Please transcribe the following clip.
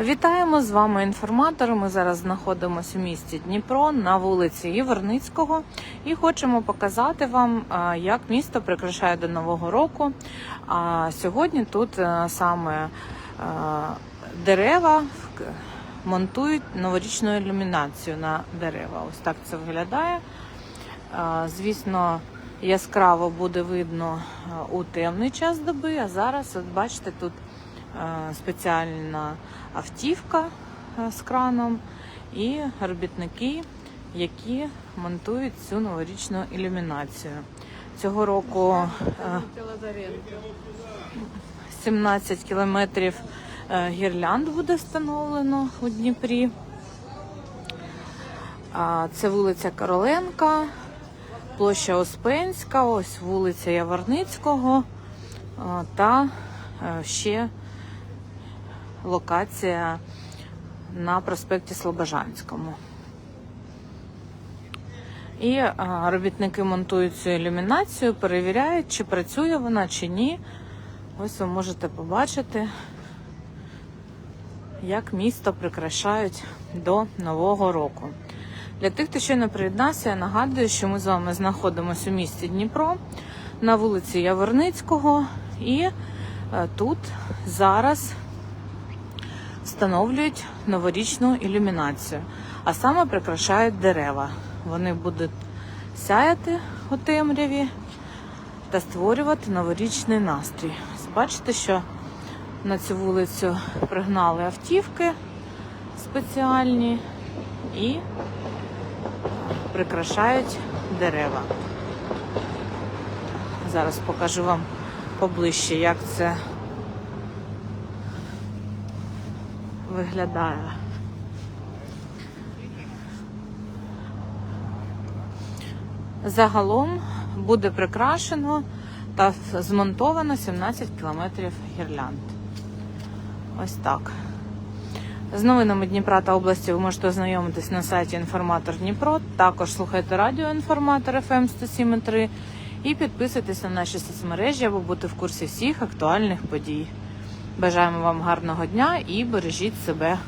Вітаємо з вами інформатор. Ми зараз знаходимося у місті Дніпро на вулиці Єверницького і хочемо показати вам, як місто прикрашає до Нового року. А сьогодні тут е, саме е, дерева монтують новорічну ілюмінацію на дерева. Ось так це виглядає. Звісно, яскраво буде видно у темний час доби, а зараз, от бачите, тут е, спеціальна автівка е, з краном і робітники, які монтують цю новорічну ілюмінацію. Цього року е, 17 кілометрів е, гірлянд буде встановлено у Дніпрі. Це вулиця Короленка, площа Оспенська, ось вулиця Яворницького та е, ще локація на проспекті Слобожанському. І робітники монтують цю ілюмінацію, перевіряють, чи працює вона, чи ні. Ось ви можете побачити, як місто прикрашають до Нового року. Для тих, хто ще не приєднався, я нагадую, що ми з вами знаходимося у місті Дніпро на вулиці Яворницького. І е, тут зараз встановлюють новорічну ілюмінацію, а саме прикрашають дерева. Вони будуть сяяти у темряві та створювати новорічний настрій. Бачите, що на цю вулицю пригнали автівки спеціальні і прикрашають дерева. Зараз покажу вам поближче, як це виглядає. Загалом буде прикрашено та змонтовано 17 кілометрів гірлянд. Ось так. З новинами Дніпра та області ви можете ознайомитись на сайті Інформатор Дніпро. Також слухайте радіо Інформатор FM 107.3 і підписуйтесь на наші соцмережі, аби бути в курсі всіх актуальних подій. Бажаємо вам гарного дня і бережіть себе